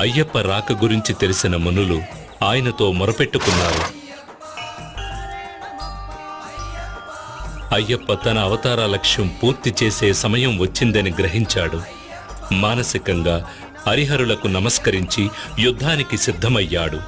అయ్యప్ప రాక గురించి తెలిసిన మునులు ఆయనతో మొరపెట్టుకున్నారు. అయ్యప్ప తన అవతార లక్ష్యం పూర్తి చేసే సమయం వచ్చిందని గ్రహించాడు. మానసికంగా హరిహరులకు నమస్కరించి యుద్ధానికి సిద్ధమయ్యాడు.